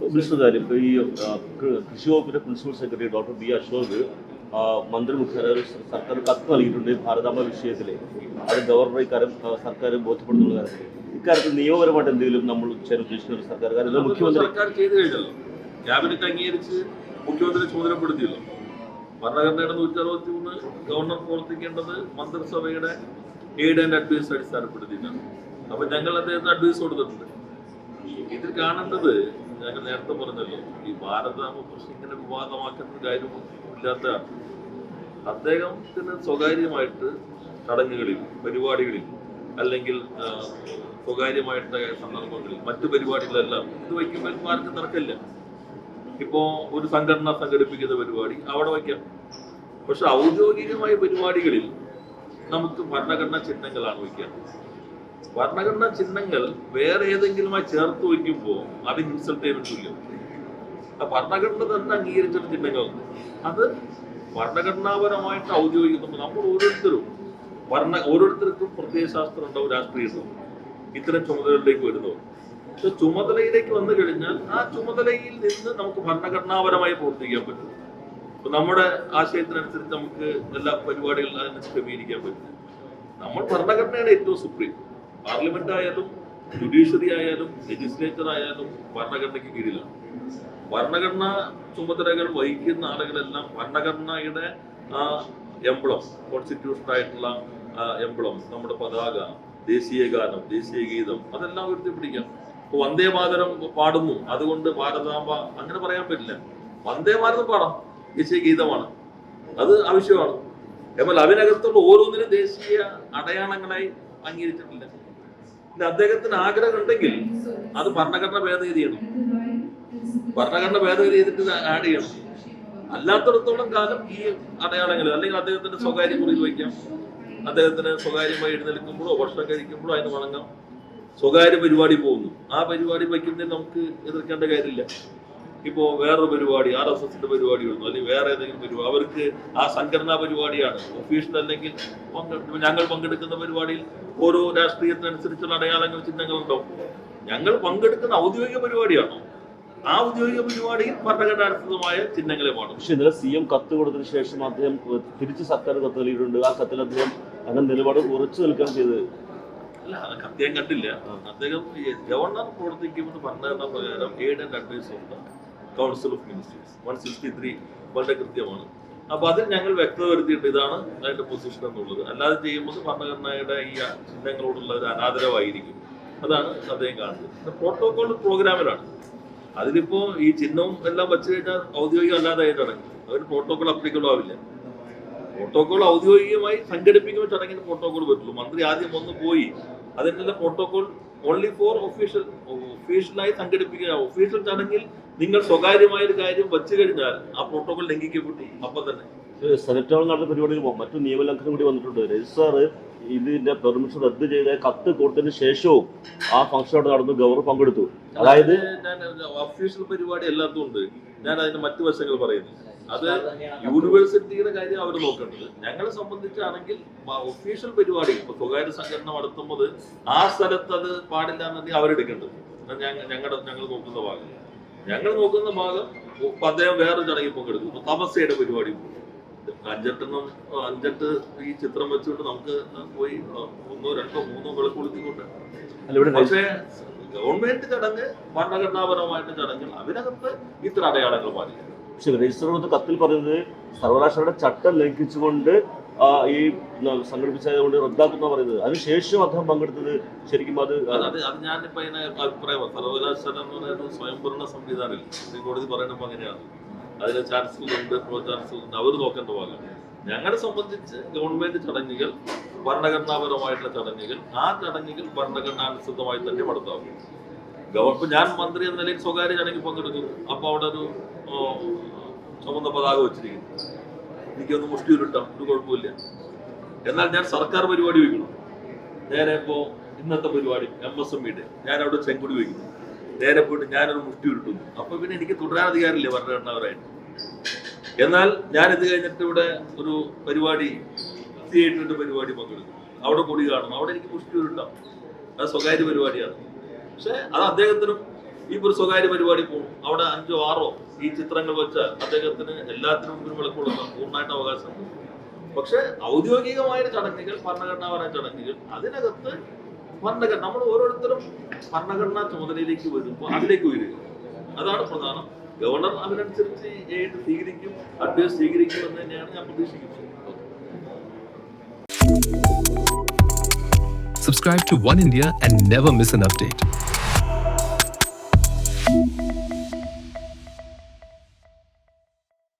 Minister കാര്യം ഈ കൃഷി വകുപ്പിന്റെ principal secretary doctor B Ashok മന്ത്രി മുഖ്യ സർക്കാർ കത്ത് നൽകിയിട്ടുണ്ട് ഭാരതാമ വിഷയത്തിലെ. അത് ഗവർണറെ ഇക്കാര്യം സർക്കാർ ബോധ്യപ്പെടുന്നുള്ള കാര്യത്തിൽ ഇക്കാര്യത്തിൽ നിയമപരമായിട്ട് എന്തെങ്കിലും നമ്മൾ ചെയ്യാൻ ഉദ്ദേശിക്കുന്ന സർക്കാർ കാര്യം മുഖ്യമന്ത്രി സർക്കാർ ചെയ്തു കഴിഞ്ഞല്ലോ ക്യാബിനറ്റ് അംഗീകരിച്ച് മുഖ്യമന്ത്രി ചുമതലപ്പെടുത്തിയല്ലോ. ഭരണഘടനയുടെ നൂറ്റി അറുപത്തി മൂന്ന് ഗവർണർ പ്രവർത്തിക്കേണ്ടത് മന്ത്രിസഭയുടെ എയ്ഡ് ആൻഡ് അഡ്വൈസ് അടിസ്ഥാനപ്പെടുത്തിയിട്ടാണ്. അപ്പൊ ഞങ്ങൾ അദ്ദേഹത്തിന് അഡ്വൈസ് കൊടുത്തിട്ടുണ്ട്. ഇതിൽ കാണേണ്ടത് ഞങ്ങൾ നേരത്തെ പറഞ്ഞല്ലോ ഈ ഭാരതാമ പ്രശ്നം ഇങ്ങനെ വിവാദമാക്കുന്ന കാര്യവും ഇല്ലാത്തതാണ് അദ്ദേഹത്തിന് സ്വകാര്യമായിട്ട് ചടങ്ങുകളിൽ പരിപാടികളിൽ അല്ലെങ്കിൽ സ്വകാര്യമായിട്ട് സന്ദർഭങ്ങളിൽ മറ്റു പരിപാടികളെല്ലാം ഇത് വയ്ക്കുമ്പോൾ ആർക്കും നടക്കില്ല ഇപ്പോ ഒരു സംഘടന സംഘടിപ്പിക്കുന്ന പരിപാടി അവിടെ വയ്ക്കാം. പക്ഷെ ഔദ്യോഗികമായ പരിപാടികളിൽ നമുക്ക് ഭരണഘടനാ ചിഹ്നങ്ങളാണ് വയ്ക്കുക. ഭരണഘടനാ ചിഹ്നങ്ങൾ വേറെ ഏതെങ്കിലുമായി ചേർത്ത് വയ്ക്കുമ്പോൾ അത് ഇൻസൾട്ട് ആ ഭരണഘടന തന്നെ അംഗീകരിച്ചിട്ട് ചിഹ്നങ്ങളുണ്ട്. അത് ഭരണഘടനാപരമായിട്ട് ഔദ്യോഗിക നമ്മൾ ഓരോരുത്തരും ഭരണ ഓരോരുത്തർക്കും പ്രത്യയശാസ്ത്രം ഉണ്ടാവും രാഷ്ട്രീയം ഇത്തരം ചുമതലകളിലേക്ക് പക്ഷെ ചുമതലയിലേക്ക് വന്നു കഴിഞ്ഞാൽ ആ ചുമതലയിൽ നിന്ന് നമുക്ക് ഭരണഘടനാപരമായി പ്രവർത്തിക്കാൻ പറ്റും. ഇപ്പൊ നമ്മുടെ ആശയത്തിനനുസരിച്ച് നമുക്ക് എല്ലാ പരിപാടികളിലും അതിനനുസരിച്ച് ക്രമീകരിക്കാൻ പറ്റും. നമ്മൾ ഭരണഘടനയാണ് ഏറ്റവും സുപ്രീം പാർലമെന്റ് ആയാലും ജുഡീഷ്യറി ആയാലും ലെജിസ്ലേച്ചർ ആയാലും ഭരണഘടനയ്ക്ക് കീഴിലാണ്. ഭരണഘടനാ ചുമതലകൾ വഹിക്കുന്ന ആളുകളെല്ലാം ഭരണഘടനയുടെ എംബ്ലം കോൺസ്റ്റിറ്റ്യൂഷൻ ആയിട്ടുള്ള എംബ്ലം നമ്മുടെ പതാക ദേശീയ ഗാനം ദേശീയ ഗീതം അതെല്ലാം ഉയർത്തിപ്പിടിക്കാം ഇപ്പൊ വന്ദേ മാതരം പാടുന്നു. അതുകൊണ്ട് ഭാരതാംബ അങ്ങനെ പറയാൻ പറ്റില്ല. വന്ദേ മാതരം പാടാം. ദേശീയ ഗീതമാണ്. അത് ആവശ്യമാണ്. എന്നാൽ അതിനകത്തുള്ള ഓരോന്നിനും ദേശീയ അടയാളങ്ങളായി അംഗീകരിച്ചിട്ടില്ല. അദ്ദേഹത്തിന് ആഗ്രഹം ഉണ്ടെങ്കിൽ അത് ഭരണഘടന ഭേദഗതി ചെയ്യണം. ഭരണഘടന ഭേദഗതി ചെയ്തിട്ട് ആഡ് ചെയ്യണം. അല്ലാത്തടത്തോളം കാലം ഈ അടയാളങ്ങൾ അല്ലെങ്കിൽ അദ്ദേഹത്തിന്റെ സ്വകാര്യ മുറിയിൽ വയ്ക്കാം. അദ്ദേഹത്തിന് സ്വകാര്യമായി എഴുന്നേൽക്കുമ്പോഴോ ഭക്ഷണം കഴിക്കുമ്പോഴോ അതിന് വണങ്ങാം സ്വകാര്യ പരിപാടി പോകുന്നു. ആ പരിപാടി വയ്ക്കുന്നതിൽ നമുക്ക് എതിർക്കേണ്ട കാര്യമില്ല. ഇപ്പോ വേറൊരു പരിപാടി ആർ എസ് എസിന്റെ പരിപാടി വരുന്നു അല്ലെങ്കിൽ വേറെ ഏതെങ്കിലും പരിപാടി. അവർക്ക് ആ സംഘടനാ പരിപാടിയാണ്. ഒഫീഷ്യൽ അല്ലെങ്കിൽ ഞങ്ങൾ പങ്കെടുക്കുന്ന പരിപാടിയിൽ ഓരോ രാഷ്ട്രീയത്തിനനുസരിച്ചുള്ള അടയാളങ്ങൾ ചിഹ്നങ്ങളുണ്ടോ ഞങ്ങൾ പങ്കെടുക്കുന്ന ഔദ്യോഗിക പരിപാടിയാണോ? ആ ഔദ്യോഗിക പരിപാടിയിൽ ഭരണഘടനാനുസൃതമായ ചിഹ്നങ്ങളെ പാടും പക്ഷെ ഇന്നലെ സി എം കത്ത് കൊടുത്തതിന് ശേഷം അദ്ദേഹം തിരിച്ച് സർക്കാർ കത്ത് നൽകിയിട്ടുണ്ട്. ആ കത്തിൽ അദ്ദേഹം അങ്ങനെ നിലപാട് ഉറച്ചു നിൽക്കാൻ ചെയ്തത്. അല്ല അത് അദ്ദേഹം കണ്ടില്ല. അദ്ദേഹം ഗവർണർ പ്രവർത്തിക്കുമെന്ന് ഭരണഘടനാ പ്രകാരം aid and advise the council of ministers one sixty three കൃത്യമാണ്. അപ്പൊ അതിൽ ഞങ്ങൾ വ്യക്തത വരുത്തിയിട്ട് ഇതാണ് അതിന്റെ പൊസിഷൻ എന്നുള്ളത്. അല്ലാതെ ചെയ്യുമ്പോൾ ഭരണഘടനയുടെ ഈ ചിഹ്നങ്ങളോടുള്ള ഒരു അനാദരവായിരിക്കും. അതാണ് അദ്ദേഹം കാണുന്നത്. പ്രോട്ടോകോൾ പ്രോഗ്രാമിലാണ് അതിലിപ്പോ ഈ ചിഹ്നവും എല്ലാം വെച്ച് കഴിഞ്ഞാൽ ഔദ്യോഗികം അല്ലാതായി ചടങ്ങ് അതിന് പ്രോട്ടോകോൾ അപ്ലിക്കബിൾ ആവില്ല. പ്രോട്ടോകോൾ ഔദ്യോഗികമായി സംഘടിപ്പിക്കുന്ന ചടങ്ങിന് പ്രോട്ടോകോൾ പറ്റുള്ളൂ. മന്ത്രി ആദ്യം ഒന്ന് പോയി. അതിനുള്ള പ്രോട്ടോകോൾ ഓൺലി ഫോർ ഒഫീഷ്യൽ ഒഫീഷ്യലായി സംഘടിപ്പിക്കുക. ഒഫീഷ്യൽ ചടങ്ങിൽ നിങ്ങൾ സ്വകാര്യമായ ഒരു കാര്യം വെച്ചു കഴിഞ്ഞാൽ ആ പ്രോട്ടോകോൾ ലംഘിക്കപ്പെട്ടു അപ്പൊ തന്നെ. സെനറ്റ് ഹാളിൽ നടന്ന പരിപാടിയിൽ മറ്റു നിയമലംഘനം കൂടി വന്നിട്ടുണ്ട്. രജിസ്റ്റർ ഇതിന്റെ പെർമിഷൻ റദ്ദ് ചെയ്ത കത്ത് കൊടുത്തതിന് ശേഷവും ആ ഫംഗ്ഷൻ അവിടെ നടന്നു ഗവർണർ പങ്കെടുത്തു. അതായത് ഞാൻ ഒഫീഷ്യൽ പരിപാടി അല്ലാത്തതുകൊണ്ട് ഉണ്ട്. ഞാൻ അതിന്റെ മറ്റു വശങ്ങൾ പറയുന്നു. അത് യൂണിവേഴ്സിറ്റിയുടെ കാര്യം അവർ നോക്കേണ്ടത്. ഞങ്ങളെ സംബന്ധിച്ചാണെങ്കിൽ ഒഫീഷ്യൽ പരിപാടി ഇപ്പൊ സ്വകാര്യ സംഘടന നടത്തുമ്പോൾ ആ സ്ഥലത്ത് അത് പാടില്ല എന്നുണ്ടെങ്കിൽ അവരെടുക്കേണ്ടത്. ഞങ്ങളുടെ ഞങ്ങൾ നോക്കുന്ന ഭാഗം. ഞങ്ങൾ നോക്കുന്ന ഭാഗം ഇപ്പൊ അദ്ദേഹം വേറെ ചടങ്ങിൽ പങ്കെടുക്കും. ഇപ്പൊ തപസ്യയുടെ പരിപാടി അഞ്ചെട്ടെണ്ണം അഞ്ചെട്ട് ഈ ചിത്രം വെച്ചുകൊണ്ട് നമുക്ക് പോയി ഒന്നോ രണ്ടോ മൂന്നോ വിളക്കൊളുത്തിക്കൊണ്ട് പക്ഷേ ഗവൺമെന്റ് ചടങ്ങ് ഭരണഘടനാപരമായിട്ട് ചടങ്ങുകൾ അതിനകത്ത് ഇത്ര അടയാളങ്ങൾ പാലിക്കണം പക്ഷെ രജിസ്റ്റർ കൊടുത്ത കത്തിൽ പറയുന്നത് സർവകലാശാലയുടെ ചട്ടം ലംഘിച്ചുകൊണ്ട് ഈ സംഘടിപ്പിച്ചത് സംഘടിപ്പിച്ചതുകൊണ്ട് റദ്ദാക്കുന്ന പറയുന്നത്. അതിനുശേഷം അദ്ദേഹം പങ്കെടുത്തത് ശരിക്കും അത് ഞാനിപ്പോ അതിനെ അഭിപ്രായം സർവകലാശാല എന്ന് പറയുന്നത് സ്വയംഭരണ സംവിധാനം കോടതി പറയണപ്പോ അങ്ങനെയാണ്. അതിന് ചാൻസലർ ഉണ്ട് പ്രോ ചാൻസലർ ഉണ്ട് അവർ നോക്കേണ്ട ഭാഗം. ഞങ്ങളെ സംബന്ധിച്ച് ഗവൺമെന്റ് ചടങ്ങുകൾ ഭരണഘടനാപരമായിട്ടുള്ള ചടങ്ങുകൾ ആ ചടങ്ങുകൾ ഭരണഘടനാനുസൃതമായി തന്നെ നടത്താവും ഗവൺമെന്റ് ഞാൻ മന്ത്രി എന്ന നിലയിൽ സ്വകാര്യ ചടങ്ങിൽ പങ്കെടുക്കുന്നു. അപ്പൊ അവിടെ ഒരു ചുമന്ന പതാക വെച്ചിരിക്കുന്നു. എനിക്കൊന്ന് മുഷ്ടി ഉരുട്ടാം ഒരു കുഴപ്പമില്ല എന്നാൽ ഞാൻ സർക്കാർ പരിപാടി വയ്ക്കണം നേരെ ഇപ്പോ ഇന്നത്തെ പരിപാടി എം എസ് എം ഇയുടെ ഞാൻ അവിടെ ചെങ്കുടി വയ്ക്കുന്നു. നേരെ പോയിട്ട് ഞാനൊരു മുഷ്ടി ഉരുട്ടുന്നു അപ്പൊ പിന്നെ എനിക്ക് തുടരാൻ അധികാരമില്ല ഭരണഘടനാപരമായിട്ട്. എന്നാൽ ഞാൻ ഇത് കഴിഞ്ഞിട്ട് ഇവിടെ ഒരു പരിപാടി തിയേറ്ററിന്റെ പരിപാടി പങ്കെടുക്കും അവിടെ കൂടി കാണും അവിടെ എനിക്ക് മുഷ്ടി ഉരുട്ടാം അത് സ്വകാര്യ പരിപാടിയാണ്. പക്ഷെ അത് അദ്ദേഹത്തിനും ഈ ഒരു സ്വകാര്യ പരിപാടി പോകും അവിടെ അഞ്ചോ ആറോ ഈ ചിത്രങ്ങൾ വെച്ച് അദ്ദേഹത്തിന് എല്ലാത്തിനും മുമ്പിൽ വിളക്ക് കൊടുക്കാം പൂർണമായിട്ട് അവകാശം. പക്ഷെ ഔദ്യോഗികമായ ചടങ്ങുകൾ ഭരണഘടനാപരമായ ചടങ്ങുകൾ അതിനകത്ത് ഭരണഘടന നമ്മൾ ഓരോരുത്തരും ഭരണഘടനാ ചുമതലയിലേക്ക് വരുമ്പോൾ അതിലേക്ക് വരിക. അതാണ് പ്രധാനം. ഗവർണർ അതിനനുസരിച്ച് ഏത് സ്വീകരിക്കും അഡ്വൈസ് സ്വീകരിക്കും എന്ന് തന്നെയാണ് ഞാൻ പ്രതീക്ഷിക്കുന്നത്. Subscribe to One India and never miss an update.